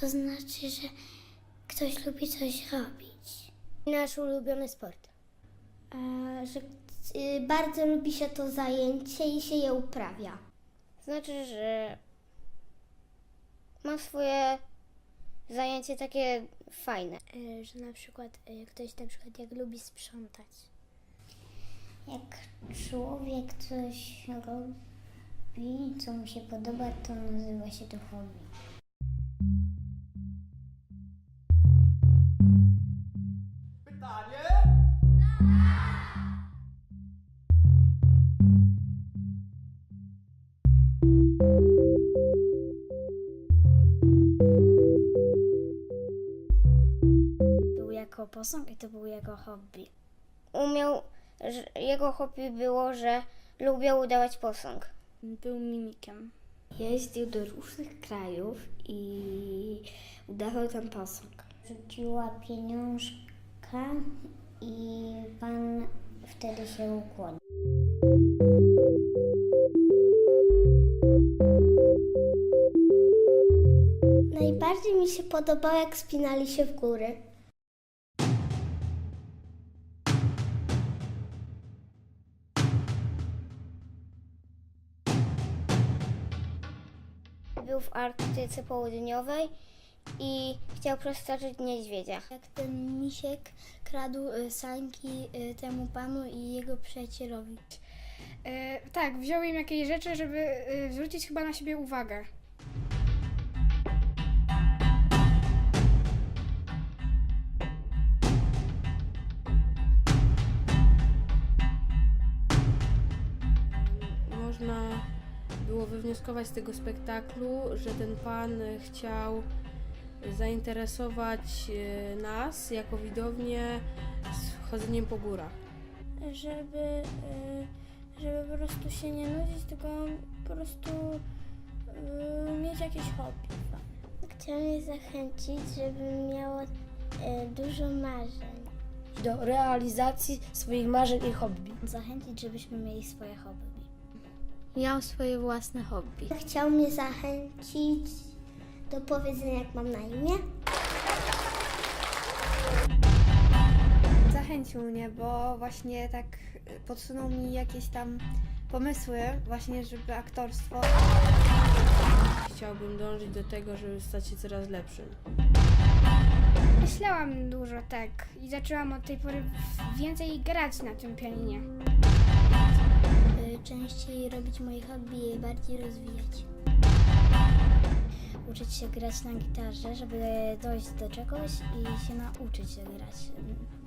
to znaczy, że ktoś lubi coś robić. Nasz ulubiony sport. E, że y, bardzo lubi się to zajęcie i się je uprawia. Znaczy, że ma swoje zajęcie takie fajne. E, że na przykład e, ktoś na przykład jak lubi sprzątać. Jak człowiek coś robi, co mu się podoba, to nazywa się to hobby. Posąg i to był jego hobby. Umiał, że jego hobby było, że lubiał udawać posąg. Był mimikiem. Jeździł do różnych krajów i udawał tam posąg. Rzuciła pieniążka i pan wtedy się ukłonił. Najbardziej mi się podobało, jak spinali się w góry. Był w Arktyce Południowej i chciał przestraszyć niedźwiedzia. Jak ten misiek kradł y, sanki y, temu panu i jego przyjacielowi. E, tak, wziął im jakieś rzeczy, żeby e, zwrócić chyba na siebie uwagę. Można było wywnioskować z tego spektaklu, że ten pan chciał zainteresować e, nas jako widownię z chodzeniem po górach. Żeby, y, żeby po prostu się nie nudzić, tylko po prostu y, mieć jakieś hobby. Chciałam je zachęcić, żeby miało dużo marzeń. Do realizacji swoich marzeń i hobby. Zachęcić, żebyśmy mieli swoje hobby. Miał swoje własne hobby. Chciał mnie zachęcić do powiedzenia, jak mam na imię. Zachęcił mnie, bo właśnie tak y, podsunął mi jakieś tam pomysły, właśnie, żeby aktorstwo. Chciałbym dążyć do tego, żeby stać się coraz lepszym. Myślałam dużo, tak, i zaczęłam od tej pory więcej grać na tym pianinie. Częściej robić moje hobby i je bardziej rozwijać. Uczyć się grać na gitarze, żeby dojść do czegoś i się nauczyć grać mm, dobrze.